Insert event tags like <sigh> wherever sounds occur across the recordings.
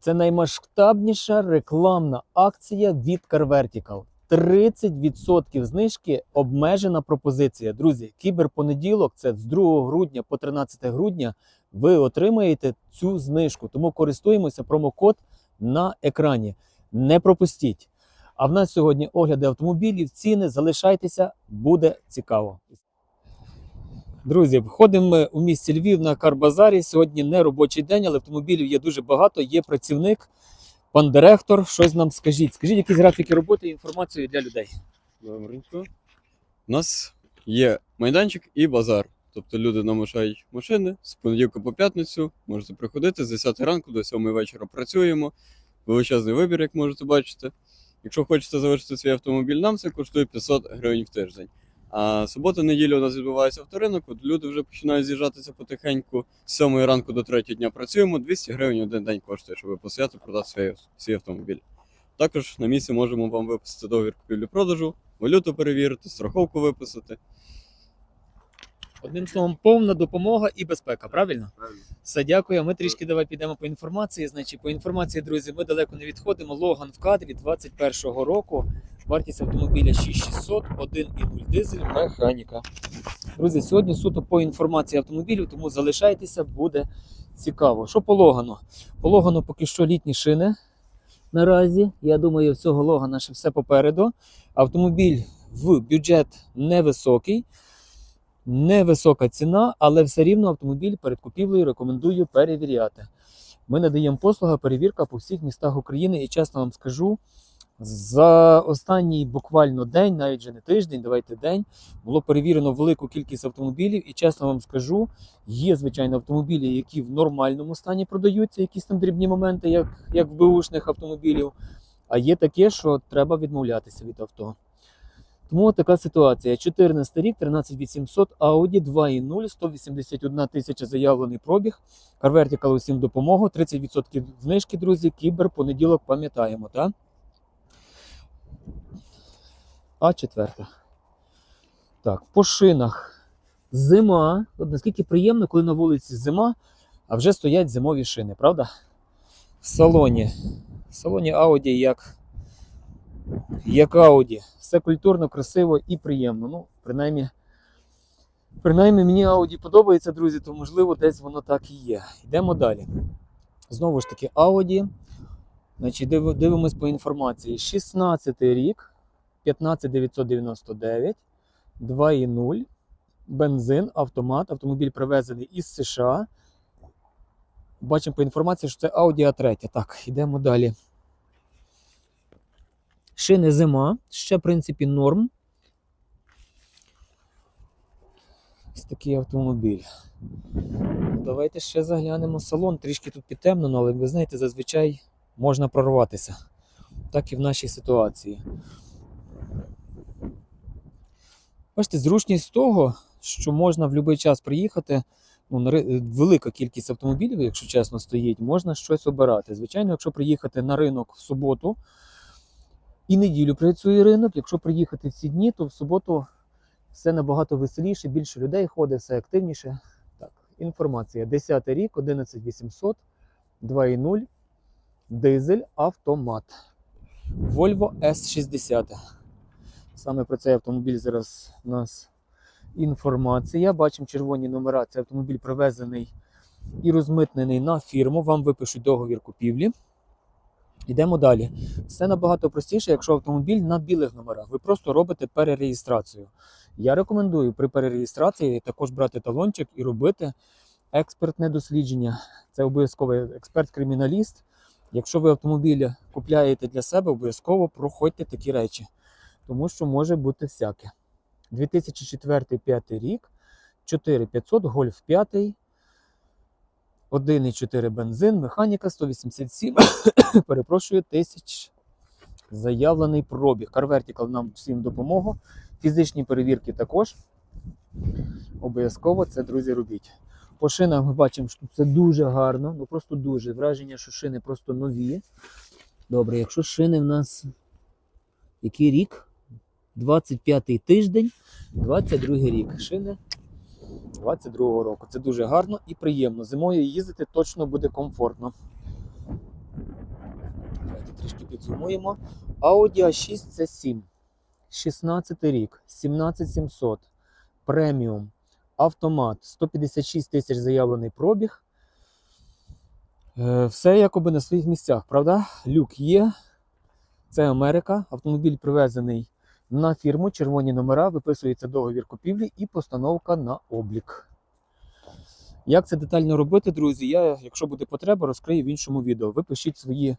Це наймасштабніша рекламна акція від CarVertical. 30% знижки обмежена пропозиція. Друзі, кіберпонеділок це з 2 грудня по 13 грудня. Ви отримаєте цю знижку. Тому користуємося промокод на екрані. Не пропустіть. А в нас сьогодні огляди автомобілів, ціни. Залишайтеся, буде цікаво. Друзі, входимо у місті Львів на Карбазарі. Сьогодні не робочий день, але автомобілів є дуже багато. Є працівник, пан директор. Щось нам скажіть. Скажіть якісь графіки роботи і інформацію для людей. Добренько. У нас є майданчик і базар. Тобто люди намажають машини з понеділка по п'ятницю. Можете приходити з 10 ранку до 7 вечора працюємо. Величезний вибір, як можете бачити. Якщо хочете залишити свій автомобіль нам, це коштує 500 гривень в тиждень. А субота, неділя у нас відбувається авторинок, от люди вже починають з'їжджатися потихеньку. З 7 ранку до 3 дня працюємо, 200 гривень один день коштує, щоб посвяти продати свій, свій автомобіль. Також на місці можемо вам виписати договір купівлі-продажу, валюту перевірити, страховку виписати. Одним словом, повна допомога і безпека, правильно? Все, дякую. Ми трішки давай підемо по інформації. Значить, по інформації, друзі, ми далеко не відходимо. Логан в кадрі 21-го року. Вартість автомобіля 6600, 1,0 дизель, механіка. Друзі, сьогодні суто по інформації автомобілів, тому залишайтеся, буде цікаво. Що по Логану? По Логану поки що літні шини. Наразі, я думаю, в цього Логана ще все попереду. Автомобіль в бюджет невисокий. Невисока ціна, але все рівно автомобіль перед купівлею рекомендую перевіряти. Ми надаємо послуга перевірка по всіх містах України і чесно вам скажу, за останній буквально день, навіть вже не тиждень, давайте день, було перевірено велику кількість автомобілів, і чесно вам скажу, є звичайно автомобілі, які в нормальному стані продаються, якісь там дрібні моменти, як, як в беушних автомобілів. А є таке, що треба відмовлятися від авто. Тому така ситуація. 14 рік, 13800, Audi 2.0, 181 тисяча заявлений пробіг. CarVertical усім допомогу, 30% знижки, друзі. Кібер, понеділок пам'ятаємо, так? А четверта. Так, по шинах. Зима. От наскільки приємно, коли на вулиці зима, а вже стоять зимові шини, правда? В салоні. В салоні Audi як як Audi. Все культурно, красиво і приємно. Ну, принаймні, принаймні мені Audi подобається, друзі, то можливо десь воно так і є. Йдемо далі. Знову ж таки, Audi. Значить, дивимось по інформації. 16 рік, 15999, 2.0, бензин, автомат. Автомобіль привезений із США. Бачимо по інформації, що це Audi A3. Так, йдемо далі. Шини зима, ще, в принципі, норм. Ось такий автомобіль. Ну, Давайте ще заглянемо салон. Трішки тут підтемнено, але ви знаєте, зазвичай можна прорватися. Так і в нашій ситуації. Бачите, зручність того, що можна в будь-який час приїхати. Ну, велика кількість автомобілів, якщо чесно, стоїть, можна щось обирати. Звичайно, якщо приїхати на ринок в суботу, і неділю працює ринок. Якщо приїхати в ці дні, то в суботу все набагато веселіше, більше людей ходить, все активніше. Так, інформація. 10 рік, 11800, 2.0, дизель, автомат. Volvo S60. Саме про цей автомобіль зараз у нас інформація. Бачимо червоні номера. Це автомобіль привезений і розмитнений на фірму. Вам випишуть договір купівлі. Йдемо далі. Все набагато простіше, якщо автомобіль на білих номерах. Ви просто робите перереєстрацію. Я рекомендую при перереєстрації також брати талончик і робити експертне дослідження. Це обов'язково експерт-криміналіст. Якщо ви автомобіль купляєте для себе, обов'язково проходьте такі речі, тому що може бути всяке. 2004-2005 рік, 4500, гольф 5, 1,4 бензин, механіка 187, <coughs> перепрошую, тисяч заявлений пробіг. CarVertical нам всім допомогу. Фізичні перевірки також. Обов'язково це, друзі, робіть. По шинах ми бачимо, що це дуже гарно, ну просто дуже. Враження, що шини просто нові. Добре, якщо шини в нас який рік? 25-й тиждень, 22-й рік. Шини 22-го року. Це дуже гарно і приємно. Зимою їздити точно буде комфортно. Давайте трішки підсумуємо. Audi A6 це 7. 16 рік, 17700. Преміум. Автомат. 156 тисяч заявлений пробіг. Е, Все якоби на своїх місцях, правда? Люк є. Це Америка. Автомобіль привезений на фірму, червоні номера, виписується договір купівлі і постановка на облік. Як це детально робити, друзі? Я, якщо буде потреба, розкрию в іншому відео. Ви пишіть свої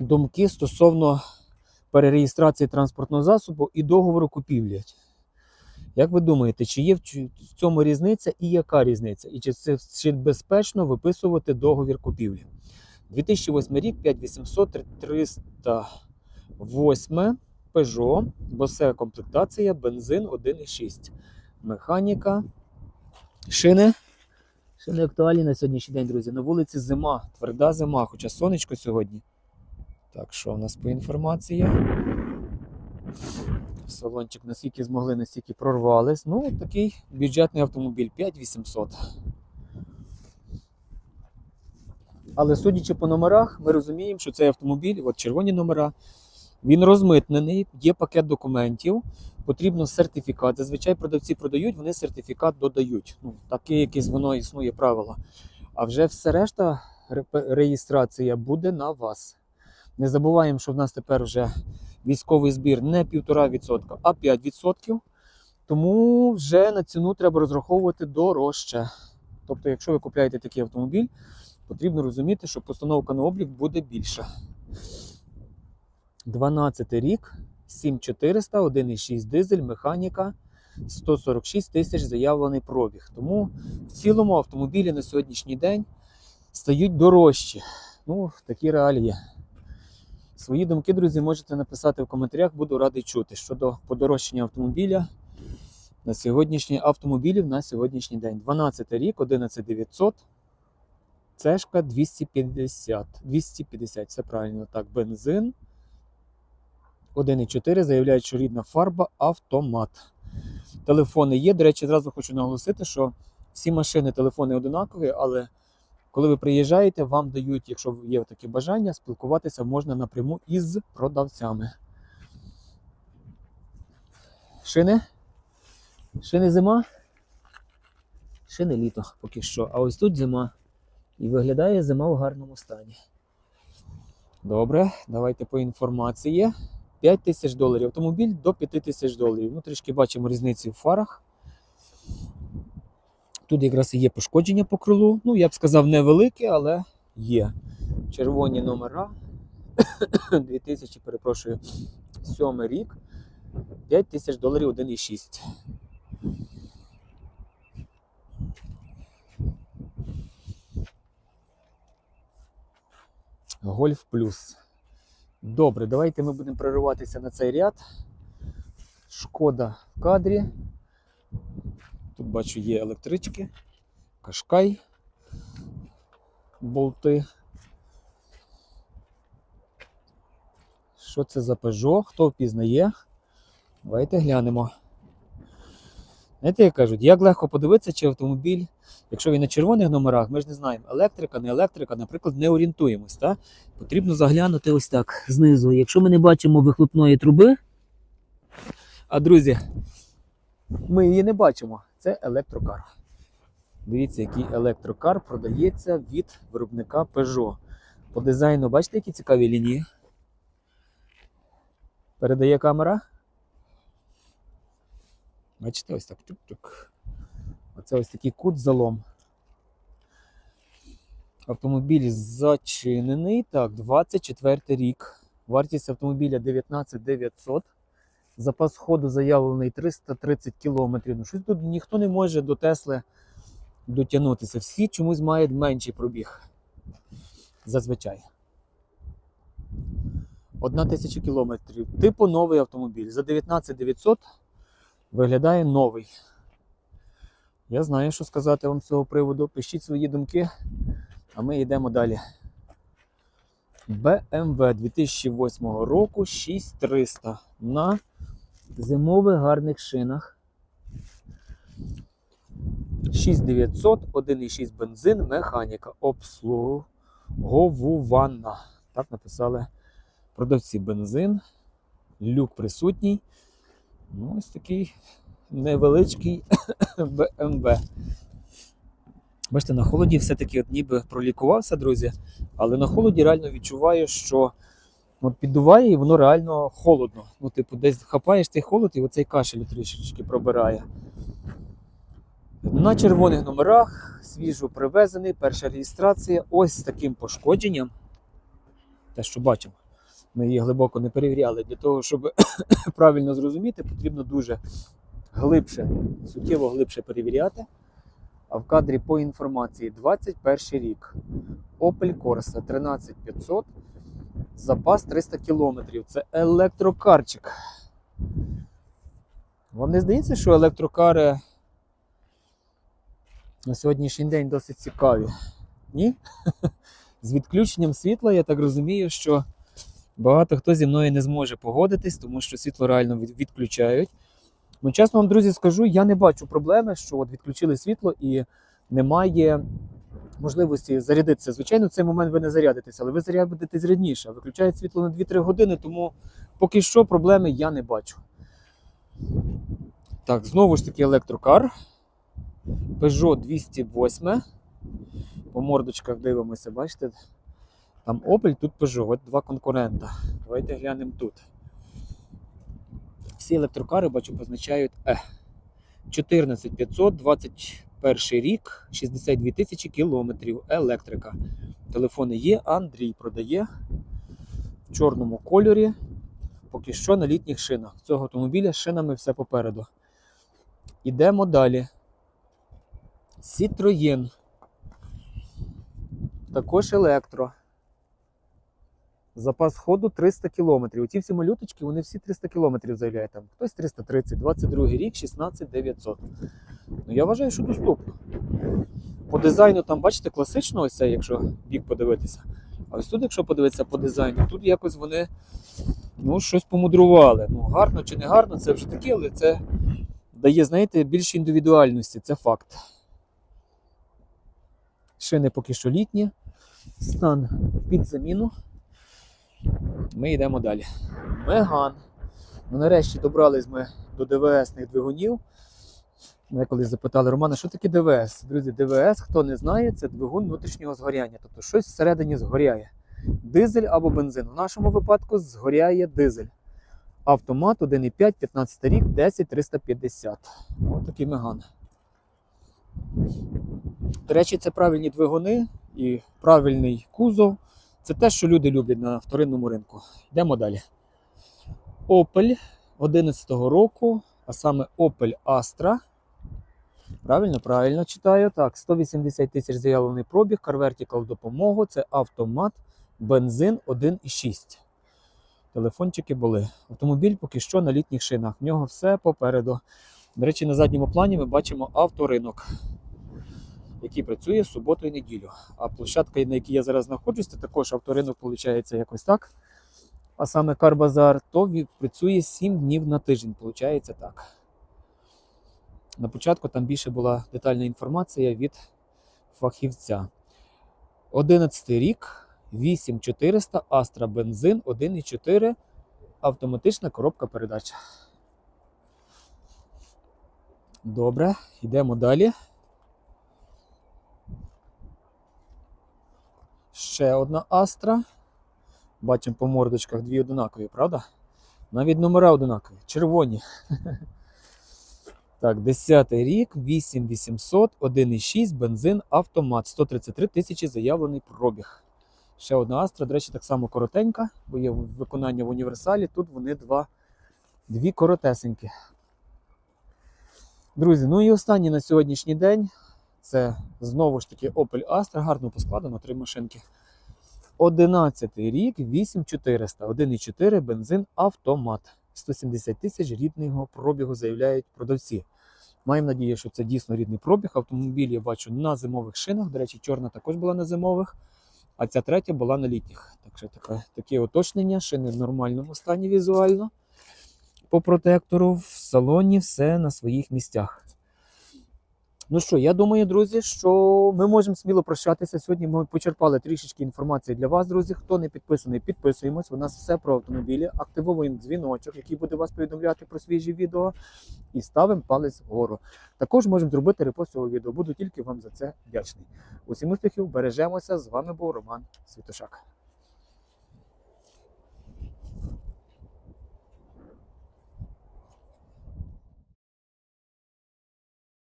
думки стосовно перереєстрації транспортного засобу і договору купівлі. Як ви думаєте, чи є в цьому різниця і яка різниця? І чи це чи безпечно виписувати договір купівлі? 2008 рік 5800 308 Peugeot, босе комплектація, бензин 1,6. Механіка. Шини. Шини актуальні на сьогоднішній день, друзі. На вулиці зима, тверда зима, хоча сонечко сьогодні. Так, що у нас по інформації? Салончик наскільки змогли, настільки прорвались. Ну, такий бюджетний автомобіль 5800. Але судячи по номерах, ми розуміємо, що цей автомобіль, от червоні номера, він розмитнений, є пакет документів, потрібно сертифікат. Зазвичай продавці продають, вони сертифікат додають. Ну, таке якесь воно існує правило. А вже все решта реєстрація буде на вас. Не забуваємо, що в нас тепер вже військовий збір не 1,5%, а 5%. Тому вже на ціну треба розраховувати дорожче. Тобто, якщо ви купуєте такий автомобіль, потрібно розуміти, що постановка на облік буде більша. 12 рік, 7400, 1,6 дизель, механіка, 146 тисяч заявлений пробіг. Тому в цілому автомобілі на сьогоднішній день стають дорожчі. Ну, такі реалії. Свої думки, друзі, можете написати в коментарях, буду радий чути щодо подорожчання автомобіля на сьогоднішній автомобілів на сьогоднішній день. 12 рік, 11900. Цешка 250. 250, це правильно так. Бензин. 1,4 заявляють, що рідна фарба автомат. Телефони є. До речі, зразу хочу наголосити, що всі машини, телефони одинакові, але коли ви приїжджаєте, вам дають, якщо є таке бажання, спілкуватися можна напряму із продавцями. Шини? Шини зима? Шини літо поки що. А ось тут зима. І виглядає зима в гарному стані. Добре, давайте по інформації. 5 тисяч доларів. Автомобіль до 5 тисяч доларів. Ну, трішки бачимо різницю в фарах. Тут якраз і є пошкодження по крилу. Ну, я б сказав, невелике, але є. Червоні номера. <coughs> 2000, перепрошую, 7 рік. 5 тисяч доларів 1,6. Гольф плюс. Добре, давайте ми будемо прориватися на цей ряд. Шкода в кадрі. Тут бачу є електрички, кашкай, болти. Що це за Peugeot? Хто впізнає? Давайте глянемо. Знаєте, як кажуть, як легко подивитися, чи автомобіль, якщо він на червоних номерах, ми ж не знаємо, електрика, не електрика, наприклад, не орієнтуємось. Та? Потрібно заглянути ось так знизу. Якщо ми не бачимо вихлопної труби, а друзі, ми її не бачимо. Це електрокар. Дивіться, який електрокар продається від виробника Peugeot. По дизайну, бачите, які цікаві лінії? Передає камера. Бачите, ось так. Чук-чук. Оце ось такий кут залом. Автомобіль зачинений. Так, 24 рік. Вартість автомобіля 19 900. Запас ходу заявлений 330 км. Ну, щось тут ніхто не може до Тесли дотягнутися. Всі чомусь мають менший пробіг. Зазвичай. Одна тисяча кілометрів. Типу новий автомобіль. За 19 900 виглядає новий. Я знаю, що сказати вам з цього приводу. Пишіть свої думки, а ми йдемо далі. BMW 2008 року 6300 на зимових гарних шинах. 6900, 1,6 бензин, механіка обслуговувана. Так написали Продавці бензин, люк присутній. Ну, ось такий невеличкий <coughs> BMW. Бачите, на холоді все-таки от ніби пролікувався, друзі, але на холоді реально відчуваю, що от піддуває і воно реально холодно. Ну, типу, десь хапаєш цей холод і оцей кашель трішечки пробирає. На червоних номерах свіжо привезений, перша реєстрація. Ось з таким пошкодженням. Те, що бачимо, ми її глибоко не перевіряли. Для того, щоб <coughs> правильно зрозуміти, потрібно дуже глибше, суттєво глибше перевіряти. А в кадрі по інформації 21 рік. Opel Corsa 13500, запас 300 км. Це електрокарчик. Вам не здається, що електрокари на сьогоднішній день досить цікаві? Ні? <laughs> З відключенням світла, я так розумію, що багато хто зі мною не зможе погодитись, тому що світло реально відключають. Ну, чесно вам, друзі, скажу, я не бачу проблеми, що от відключили світло і немає можливості зарядитися. Звичайно, в цей момент ви не зарядитеся, але ви зарядитесь раніше. Виключають світло на 2-3 години, тому поки що проблеми я не бачу. Так, знову ж таки електрокар. Peugeot 208. По мордочках дивимося, бачите? Там Opel, тут Peugeot, от два конкурента. Давайте глянемо тут. Всі електрокари, бачу, позначають E. 14500, 21 рік, 62 тисячі кілометрів. Електрика. Телефони є, Андрій продає в чорному кольорі. Поки що на літніх шинах. Цього автомобіля з шинами все попереду. Ідемо далі. Citroën. Також електро. Запас ходу 300 км. Ці всі малюточки, вони всі 300 км заявляють. Там хтось 330, 22 рік, 16900. Ну я вважаю, що доступно. По дизайну там, бачите, класично, ось це, якщо бік подивитися. А ось тут, якщо подивитися по дизайну, тут якось вони ну, щось помудрували. Ну, гарно чи не гарно, це вже таке, але це дає, знаєте, більше індивідуальності, це факт. Шини поки що літні. Стан під заміну. Ми йдемо далі. Меган. Ну, нарешті добрались ми до ДВСних двигунів. Мене колись запитали Романа, що таке ДВС? Друзі, ДВС, хто не знає, це двигун внутрішнього згоряння. Тобто щось всередині згоряє. Дизель або бензин. В нашому випадку згоряє дизель. Автомат 1,5, 15 рік, 10350. Ось такий меган. До речі, це правильні двигуни і правильний кузов. Це те, що люди люблять на вторинному ринку. Йдемо далі. Opel 11-го року, а саме Opel Astra. Правильно, правильно читаю. Так, 180 тисяч заявлений пробіг, CarVertical допомогу. Це автомат, бензин 1,6. Телефончики були. Автомобіль поки що на літніх шинах. В нього все попереду. До речі, на задньому плані ми бачимо авторинок, який працює суботу і неділю. А площадка, на якій я зараз знаходжусь, це також авторинок, виходить якось так. А саме Карбазар, то працює 7 днів на тиждень, виходить так. На початку там більше була детальна інформація від фахівця. 11 рік, 8400, Astra бензин, 1,4, автоматична коробка передач. Добре, йдемо далі. Ще одна Astra. Бачимо по мордочках дві одинакові, правда? Навіть номера одинакові, червоні. Так, 10 рік, 8800, 1,6, бензин, автомат, 133 тисячі заявлений пробіг. Ще одна Астра, до речі, так само коротенька, бо є виконання в універсалі. Тут вони два, дві коротесенькі. Друзі, ну і останній на сьогоднішній день це знову ж таки Opel Astra, гарно поскладено, три машинки. 11 рік, 8400, 1,4 бензин, автомат. 170 тисяч рідного пробігу заявляють продавці. Маємо надію, що це дійсно рідний пробіг. Автомобіль я бачу на зимових шинах. До речі, чорна також була на зимових, а ця третя була на літніх. Так що таке, таке уточнення, шини в нормальному стані візуально. По протектору в салоні все на своїх місцях. Ну що, я думаю, друзі, що ми можемо сміло прощатися. Сьогодні ми почерпали трішечки інформації для вас, друзі. Хто не підписаний, підписуємось. У нас все про автомобілі. Активовуємо дзвіночок, який буде вас повідомляти про свіжі відео, і ставимо палець вгору. Також можемо зробити репост цього відео. Буду тільки вам за це вдячний. Усім успіхів, бережемося. З вами був Роман Світошак.